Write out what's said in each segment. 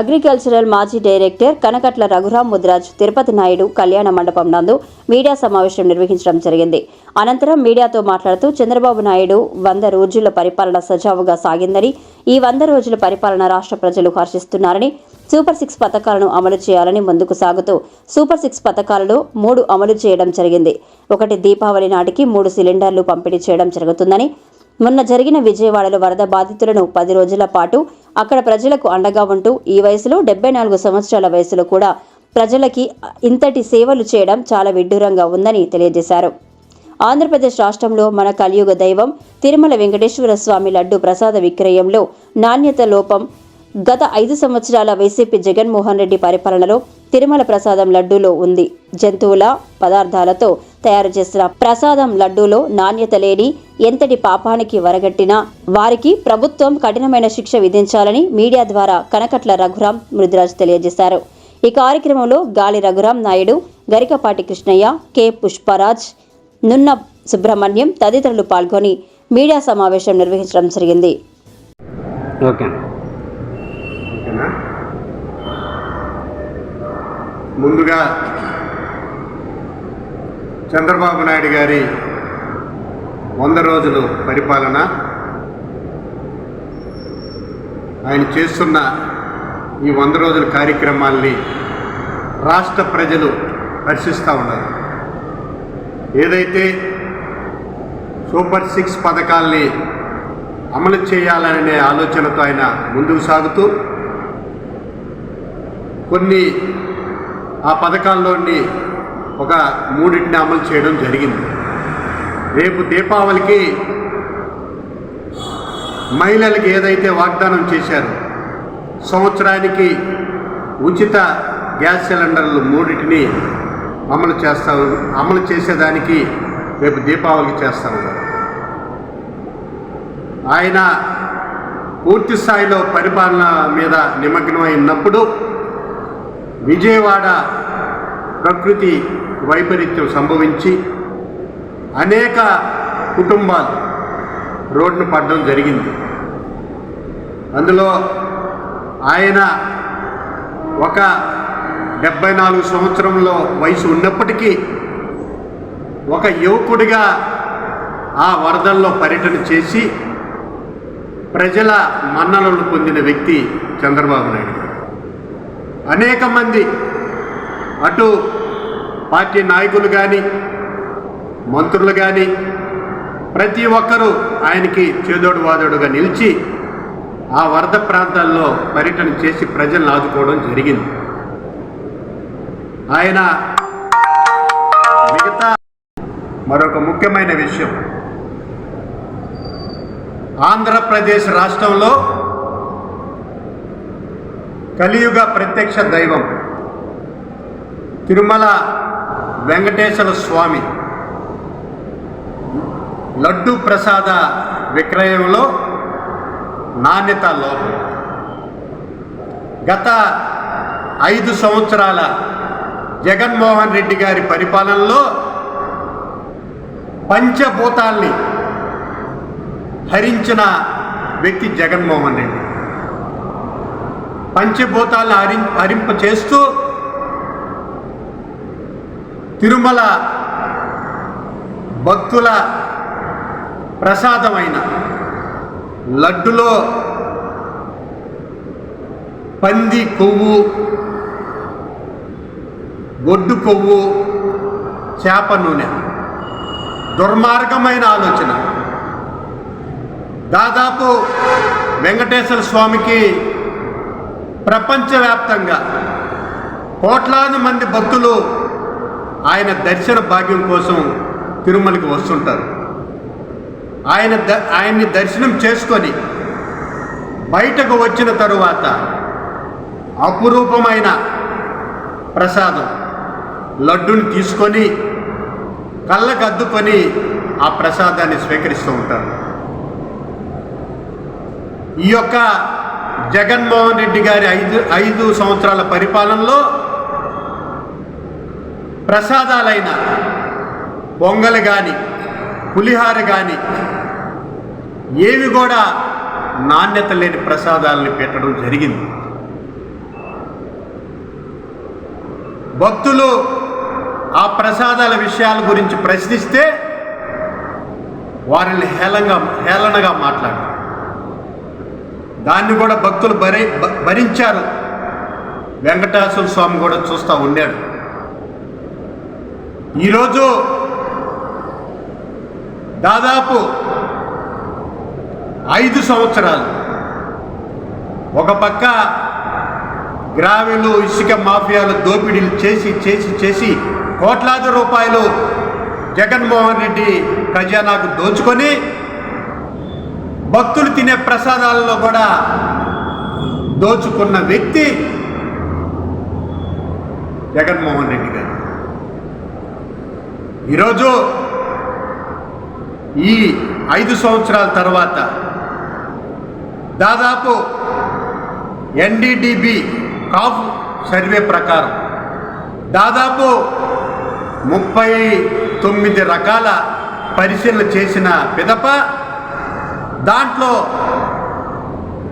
Agricultural మాజీ director Kanakatla Raghuram ముద్రాజ్ తిరుపతి నాయుడు కళ్యాణ మండపం నందు మీడియా సమావేశం నిర్వహించడం జరిగింది. అనంతరం మీడియాతో మాట్లాడుతూ చంద్రబాబు నాయుడు వంద రోజుల పరిపాలన సజావుగా సాగిందని ఈ వంద రోజుల పరిపాలన రాష్ట్ర ప్రజలు హర్షిస్తున్నారని సూపర్ సిక్స్ పథకాలను అమలు చేయాలని ముందుకు సాగుతూ సూపర్ సిక్స్ పథకాలలో మూడు అమలు చేయడం జరిగింది. ఒకటి దీపావళి నాటికి మూడు సిలిండర్లు పంపిణీ చేయడం జరుగుతుందని మొన్న జరిగిన విజయవాడలో వరద బాధితులను పది రోజుల పాటు అక్కడ ప్రజలకు అండగా ఉంటూ ఈ వయసులో డెబ్బై నాలుగు సంవత్సరాల వయసులో కూడా ప్రజలకి ఇంతటి సేవలు చేయడం చాలా విడ్డూరంగా ఉందని తెలియజేశారు. ఆంధ్రప్రదేశ్ రాష్ట్రంలో మన కలియుగ దైవం తిరుమల వెంకటేశ్వర స్వామి లడ్డు ప్రసాద విక్రయంలో నాణ్యత లోపం గత ఐదు సంవత్సరాల వైసీపీ జగన్మోహన్ రెడ్డి పరిపాలనలో తిరుమల ప్రసాదం లడ్డూలో ఉంది. జంతువుల పదార్థాలతో తయారు చేసిన ప్రసాదం లడ్డూలో నాణ్యత లేని ఎంతటి పాపానికి వరగట్టినా వారికి ప్రభుత్వం కఠినమైన శిక్ష విధించాలని మీడియా ద్వారా కనకట్ల రఘురాం మృదురాజ్ తెలియజేశారు. ఈ కార్యక్రమంలో గాలి రఘురాం నాయుడు గరికపాటి కృష్ణయ్య కె. పుష్పరాజ్ నున్న సుబ్రహ్మణ్యం తదితరులు పాల్గొని మీడియా సమావేశం నిర్వహించడం జరిగింది. ఓకే ఓకేనా? ముందుగా చంద్రబాబు నాయుడు గారి వంద రోజులు పరిపాలన ఆయన చేస్తున్న ఈ వంద రోజుల కార్యక్రమాల్ని రాష్ట్ర ప్రజలు హర్షిస్తూ ఉన్నారు. ఏదైతే సూపర్ సిక్స్ పథకాల్ని అమలు చేయాలనే ఆలోచనతో ఆయన ముందుకు సాగుతూ కొన్ని ఆ పథకాల్లోని ఒక మూడింటిని అమలు చేయడం జరిగింది. రేపు దీపావళికి మహిళలకు ఏదైతే వాగ్దానం చేశారో సంవత్సరానికి ఉచిత గ్యాస్ సిలిండర్లు మూడింటిని అమలు చేస్తా అమలు చేసేదానికి రేపు దీపావళికి చేస్తా ఉన్నారు. ఆయన పూర్తి స్థాయిలో పరిపాలన మీద నిమగ్నమైనప్పుడు విజయవాడ ప్రకృతి వైపరీత్యం సంభవించి అనేక కుటుంబాలు రోడ్డును పడడం జరిగింది. అందులో ఆయన ఒక డెబ్బై నాలుగు సంవత్సరంలో వయసు ఉన్నప్పటికీ ఒక యువకుడిగా ఆ వరదల్లో పర్యటన చేసి ప్రజల మన్నలను పొందిన వ్యక్తి చంద్రబాబు నాయుడు అనేక మంది అటు పార్టీ నాయకులు కానీ మంత్రులు కానీ ప్రతి ఒక్కరూ ఆయనకి చేదోడు వాదోడుగా నిలిచి ఆ వరద ప్రాంతాల్లో పర్యటన చేసి ప్రజలను ఆదుకోవడం జరిగింది. ఆయన మిగతా మరొక ముఖ్యమైన విషయం. ఆంధ్రప్రదేశ్ రాష్ట్రంలో కలియుగ ప్రత్యక్ష దైవం తిరుమల వెంకటేశ్వర స్వామి లడ్డు ప్రసాద విక్రయంలో నాణ్యత లోపం. గత ఐదు సంవత్సరాల జగన్మోహన్ రెడ్డి గారి పరిపాలనలో పంచభూతాల్ని హరించిన వ్యక్తి జగన్మోహన్ రెడ్డి. పంచభూతాలను హరి హరింప చేస్తూ తిరుమల భక్తుల ప్రసాదమైన లడ్డులో పంది కొవ్వు గొడ్డు కొవ్వు చేప నూనె. దుర్మార్గమైన ఆలోచన. దాదాపు వెంకటేశ్వర స్వామికి ప్రపంచవ్యాప్తంగా కోట్లాది మంది భక్తులు ఆయన దర్శన భాగ్యం కోసం తిరుమలకి వస్తుంటారు. ఆయన ద ఆయన్ని దర్శనం చేసుకొని బయటకు వచ్చిన తరువాత అపురూపమైన ప్రసాదం లడ్డుని తీసుకొని కళ్ళకు అద్దుకొని ఆ ప్రసాదాన్ని స్వీకరిస్తూ ఉంటారు. ఈ యొక్క జగన్మోహన్ రెడ్డి గారి ఐదు ఐదు సంవత్సరాల పరిపాలనలో ప్రసాదాలైన పొంగల్ కానీ పులిహార కానీ ఏవి కూడా నాణ్యత లేని ప్రసాదాలని పెట్టడం జరిగింది. భక్తులు ఆ ప్రసాదాల విషయాల గురించి ప్రశ్నిస్తే వారిని హేళంగా హేళనగా మాట్లాడారు. దాన్ని కూడా భక్తులు భరి భరించారు. వెంకటేశ్వర స్వామి కూడా చూస్తూ ఉండాడు ఈరోజు దాదాపు ఐదు సంవత్సరాలు. ఒక పక్క గ్రావెలు ఇసుక మాఫియాలు దోపిడీలు చేసి చేసి చేసి కోట్లాది రూపాయలు జగన్మోహన్ రెడ్డి ఖజానాకు దోచుకొని భక్తులు తినే ప్రసాదాలలో కూడా దోచుకున్న వ్యక్తి జగన్మోహన్ రెడ్డి గారు. ఈరోజు ఈ ఐదు సంవత్సరాల తర్వాత దాదాపు ఎన్డీడీబీ కాఫ్ సర్వే ప్రకారం దాదాపు ముప్పై తొమ్మిది రకాల పరిశీలన చేసిన పిదప దాంట్లో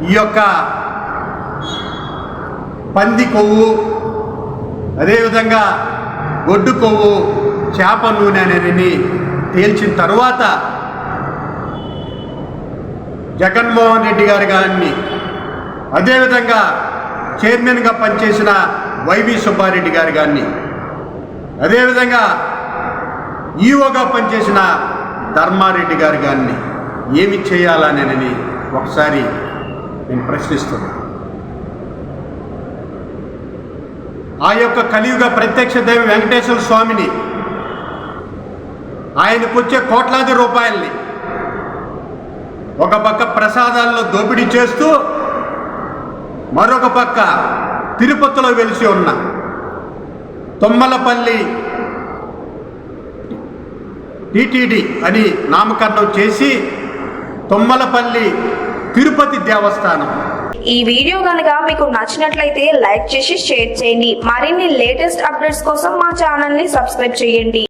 ఈ యొక్క పంది కొవ్వు అదేవిధంగా గొడ్డు కొవ్వు చేప నూనె అనేది తేల్చిన తర్వాత జగన్మోహన్ రెడ్డి గారు గారిని అదేవిధంగా చైర్మన్గా పనిచేసిన వైవి సుబ్బారెడ్డి గారు గారిని అదేవిధంగా ఈఓగా పనిచేసిన ధర్మారెడ్డి గారు గారిని ఏమి చేయాలనేది ఒకసారి నేను ప్రశ్నిస్తున్నాను. ఆ యొక్క కలియుగ ప్రత్యక్ష దేవి వెంకటేశ్వర స్వామిని ఆయనకు వచ్చే కోట్లాది రూపాయల్ని ఒక పక్క ప్రసాదాల్లో దోపిడీ చేస్తూ మరొక పక్క తిరుపతిలో వెలిసి ఉన్న తొమ్మలపల్లి టిటిడి అని నామకరణం చేసి తొమ్మలపల్లి తిరుపతి దేవస్థానం. ఈ వీడియో కనుక మీకు నచ్చినట్లయితే లైక్ చేసి షేర్ చేయండి. మరిన్ని లేటెస్ట్ అప్డేట్స్ కోసం మా ఛానల్ని సబ్స్క్రైబ్ చేయండి.